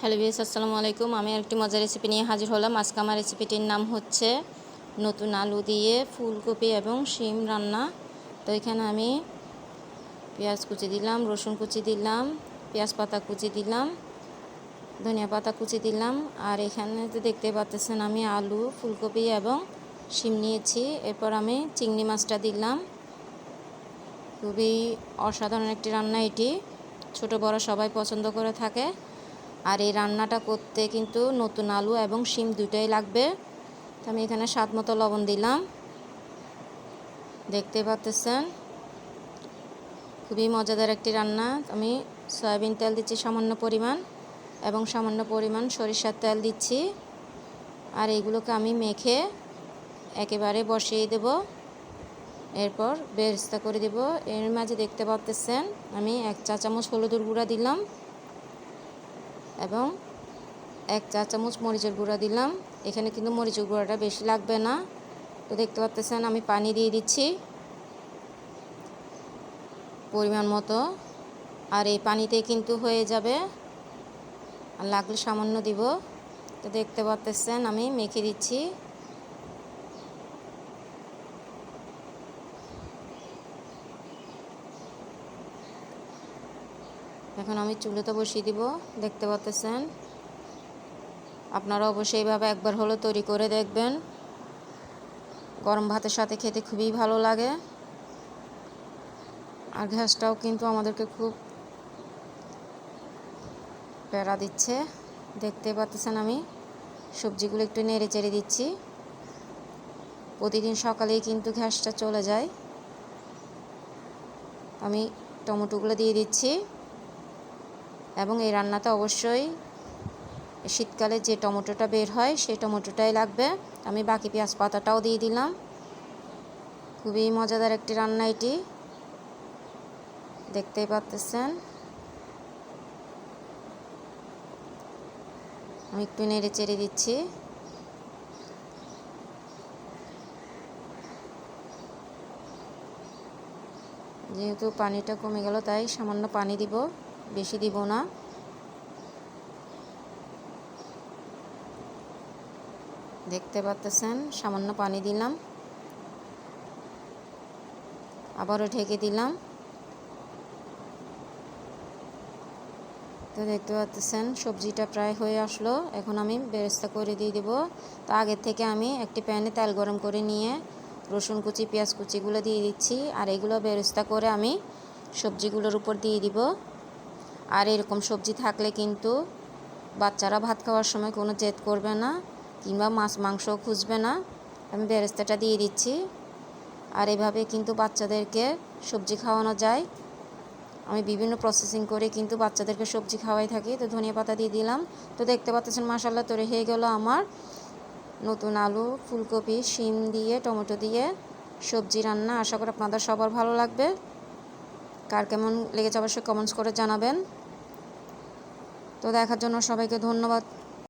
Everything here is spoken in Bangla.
হ্যালো বিএস আসসালামু আলাইকুম। আমি একটি মজার রেসিপি নিয়ে হাজির হলাম। আজকে আমার রেসিপিটির নাম হচ্ছে নতুন আলু দিয়ে ফুলকপি এবং শিম রান্না। তো এখানে আমি পেঁয়াজ কুচি দিলাম, রসুন কুচি দিলাম, পেঁয়াজ পাতা কুচি দিলাম, ধনিয়া পাতা কুচি দিলাম। আর এখানে তো দেখতে পাচ্ছেন, আমি আলু, ফুলকপি এবং শিম নিয়েছি। এরপর আমি চিংড়ি মাছটা দিলাম। খুবই অসাধারণ একটি রান্না এটি। ছোট, বড় সবাই পছন্দ করে থাকে। আর এই রান্নাটা করতে কিন্তু নতুন আলু এবং শিম দুটোই লাগবে। তো আমি এখানে স্বাদ মতো লবণ দিলাম। দেখতে পাচ্তেছেন খুবই মজাদার একটি রান্না। আমি সয়াবিন তেল দিচ্ছি সামান্য পরিমাণ এবং সামান্য পরিমাণ সরিষার তেল দিচ্ছি। আর এইগুলোকে আমি মেখে একেবারে বসিয়ে দেব। এরপর বেরেস্তা করে দেব। এর মাঝে দেখতে পাচ্তেছেন আমি এক চা চামচ হলুদের গুঁড়া দিলাম। এবং এক চা চামচ মরিচের গুঁড়া দিলাম। এখানে কিন্তু মরিচের গুঁড়াটা বেশি লাগবে না। তো দেখতে পাচ্তেছেন, আমি পানি দিয়ে দিচ্ছি পরিমাণ মতো। আর এই পানিতে কিন্তু হয়ে যাবে। আর লাগলে সামান্য দিব। তো দেখতে পাচ্তেছেন, আমি মেখে দিচ্ছি। এখন আমি চুলোতে বসিয়ে দিব, দেখতে পাচ্তেছেন আপনারা অবশ্যই এইভাবে একবার হলো তৈরি করে দেখবেন। গরম ভাতের সাথে খেতে খুবই ভালো লাগে। আর গ্যাসটাও কিন্তু আমাদেরকে খুব প্যারা দিচ্ছে। দেখতে পাচ্ছেন আমি, সবজিগুলো একটু নেড়ে চেড়ে দিচ্ছি। প্রতিদিন সকালেই কিন্তু গ্যাসটা চলে যায়। আমি টমেটোগুলো দিয়ে দিচ্ছি। এবং এই রান্নাতে অবশ্যই শীতকালে যে টমেটোটা বের হয় সেই টমেটোটাই লাগবে। আমি বাকি পেঁয়াজ পাতাটাও দিয়ে দিলাম। খুবই মজাদার একটি রান্না এটি। দেখতেই পাচ্তেছেন আমি একটু নেড়ে চেড়ে দিচ্ছি। যেহেতু পানিটা কমে গেল, তাই সামান্য পানি দিব। বেশি দিব না। দেখতে পাচ্তেছেন সামান্য পানি দিলাম। আবারও ঢেকে দিলাম। তো দেখতে পাচ্ছেন সবজিটা প্রায় হয়ে আসলো। এখন আমি বেরেস্তা করে দিয়ে দেব। তো আগের থেকে আমি একটি প্যানে তেল গরম করে নিয়ে রসুন কুচি, পেঁয়াজ কুচিগুলো দিয়ে দিচ্ছি। আর এগুলো বেরেস্তা করে আমি সবজিগুলোর উপর দিয়ে দিব। আর এরকম সবজি থাকলে কিন্তু বাচ্চারা ভাত খাওয়ার সময় কোনো জেদ করবে না, কিংবা মাছ, মাংসও খুঁজবে না। আমি বেরেস্তাটা দিয়ে দিচ্ছি। আর এভাবে কিন্তু বাচ্চাদেরকে সবজি খাওয়ানো যায়। আমি বিভিন্ন প্রসেসিং করে কিন্তু বাচ্চাদেরকে সবজি খাওয়াই থাকি। তো ধনিয়া পাতা দিয়ে দিলাম। তো দেখতে পাচ্ছেন মাসাল্লাহ তৈরি হয়ে গেল আমার। নতুন আলু, ফুলকপি, শিম দিয়ে, টমেটো দিয়ে সবজি রান্না। আশা করি আপনাদের সবার ভালো লাগবে। কার কেমন লেগেছে অবশ্যই কমেন্টস করে জানাবেন। তো দেখার জন্য সবাইকে ধন্যবাদ।